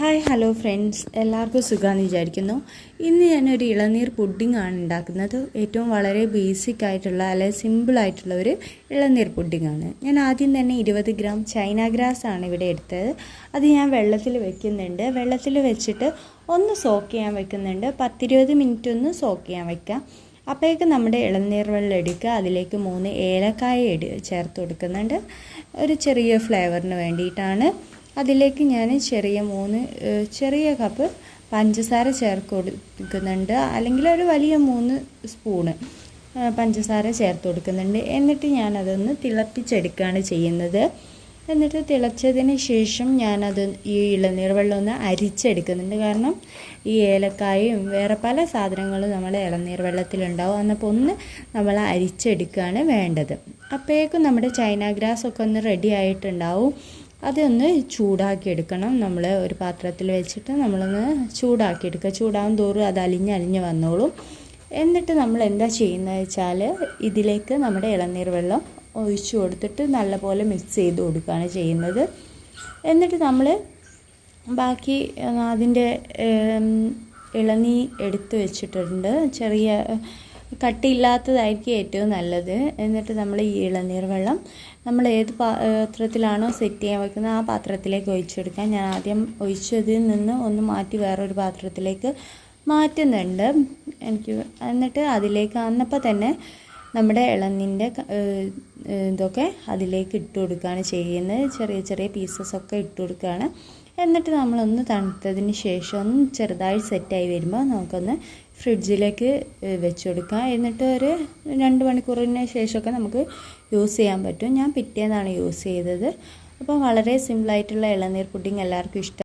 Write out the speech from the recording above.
Hi hello friends എല്ലാവർക്കും സുഖമാണെന്ന് വിചാരിക്കുന്നു. ഇന്ന് ഞാനൊരു ഇളനീർ പുഡിംഗ് ആണ് ഉണ്ടാക്കുന്നത് ഏറ്റവും വളരെ ബേസിക് ആയിട്ടുള്ള അല്ലെങ്കിൽ സിമ്പിളായിട്ടുള്ള ഒരു ഇളനീർ പുഡിംഗ് ആണ്. ഞാൻ ആദ്യം തന്നെ ഇരുപത് ഗ്രാം ചൈന ഗ്രാസ് ആണ് ഇവിടെ എടുത്തത്. അത് ഞാൻ വെള്ളത്തിൽ വെക്കുന്നുണ്ട്. വെള്ളത്തിൽ വെച്ചിട്ട് ഒന്ന് സോക്ക് ചെയ്യാൻ വെക്കുന്നുണ്ട്. പത്തിരുപത് മിനിറ്റ് ഒന്ന് സോക്ക് ചെയ്യാൻ വെക്കാം. അപ്പോഴേക്ക് നമ്മുടെ ഇളനീർ വെള്ളം എടുക്കുക. അതിലേക്ക് മൂന്ന് ഏലക്കായ ചേർത്ത് കൊടുക്കുന്നുണ്ട്. ഒരു ചെറിയ ഫ്ലേവറിന് വേണ്ടിയിട്ടാണ്. അതിലേക്ക് ഞാൻ ചെറിയ മൂന്ന് ചെറിയ കപ്പ് പഞ്ചസാര ചേർത്ത് കൊടുക്കുന്നുണ്ട്. അല്ലെങ്കിൽ ഒരു വലിയ മൂന്ന് സ്പൂണ് പഞ്ചസാര ചേർത്ത് കൊടുക്കുന്നുണ്ട്. എന്നിട്ട് ഞാനതൊന്ന് തിളപ്പിച്ചെടുക്കുകയാണ് ചെയ്യുന്നത്. എന്നിട്ട് തിളച്ചതിന് ശേഷം ഞാനത് ഈ ഇളനീർ വെള്ളം ഒന്ന് അരിച്ചെടുക്കുന്നുണ്ട്. കാരണം ഈ ഏലക്കായും വേറെ പല സാധനങ്ങളും നമ്മൾ ഇളനീർ വെള്ളത്തിലുണ്ടാവും. എന്നപ്പോൾ ഒന്ന് നമ്മൾ അരിച്ചെടുക്കുകയാണ് വേണ്ടത്. അപ്പോഴേക്കും നമ്മുടെ ചൈന ഗ്രാസ് ഒക്കെ ഒന്ന് റെഡി ആയിട്ടുണ്ടാവും. അതൊന്ന് ചൂടാക്കി എടുക്കണം നമ്മൾ ഒരു പാത്രത്തിൽ വെച്ചിട്ട് നമ്മളൊന്ന് ചൂടാക്കി എടുക്കുക ചൂടാകും തോറും അത് അലിഞ്ഞ് അലിഞ്ഞ് വന്നോളും. എന്നിട്ട് നമ്മൾ എന്താ ചെയ്യുന്നത് വെച്ചാൽ ഇതിലേക്ക് നമ്മുടെ ഇളനീർ വെള്ളം ഒഴിച്ചു കൊടുത്തിട്ട് നല്ലപോലെ മിക്സ് ചെയ്ത് കൊടുക്കുകയാണ് ചെയ്യുന്നത്. എന്നിട്ട് നമ്മൾ ബാക്കി അതിന്റെ ഇളനീ എടുത്ത് വെച്ചിട്ടുണ്ട്. ചെറിയ കട്ടിയില്ലാത്തതായിരിക്കും ഏറ്റവും നല്ലത്. എന്നിട്ട് നമ്മൾ ഈ ഇളനീർ വെള്ളം നമ്മൾ ഏത് പാത്രത്തിലാണോ സെറ്റ് ചെയ്യാൻ വെക്കുന്നത് ആ പാത്രത്തിലേക്ക് ഒഴിച്ചെടുക്കാം. ഞാൻ ആദ്യം ഒഴിച്ചതിൽ നിന്ന് ഒന്ന് മാറ്റി വേറൊരു പാത്രത്തിലേക്ക് മാറ്റുന്നുണ്ട്. എനിക്ക് എന്നിട്ട് അതിലേക്ക് അന്നപ്പോൾ തന്നെ നമ്മുടെ ഇളനീന്റെ ഇതൊക്കെ അതിലേക്ക് ഇട്ട് കൊടുക്കുകയാണ് ചെയ്യുന്നത്. ചെറിയ ചെറിയ പീസസ് ഒക്കെ ഇട്ട് കൊടുക്കുകയാണ്. എന്നിട്ട് നമ്മളൊന്ന് തണുത്തതിന് ശേഷം ഒന്ന് ചെറുതായി സെറ്റായി വരുമ്പോൾ നമുക്കൊന്ന് ഫ്രിഡ്ജിലേക്ക് വെച്ച് കൊടുക്കാം എന്നിട്ട് ഒരു രണ്ട് മണിക്കൂറിന് ശേഷമൊക്കെ നമുക്ക് യൂസ് ചെയ്യാൻ പറ്റും. ഞാൻ പിറ്റേന്നാണ് യൂസ് ചെയ്തത്. അപ്പോൾ വളരെ സിമ്പിളായിട്ടുള്ള ഇളനീർ പുഡിംഗ് എല്ലാവർക്കും ഇഷ്ടം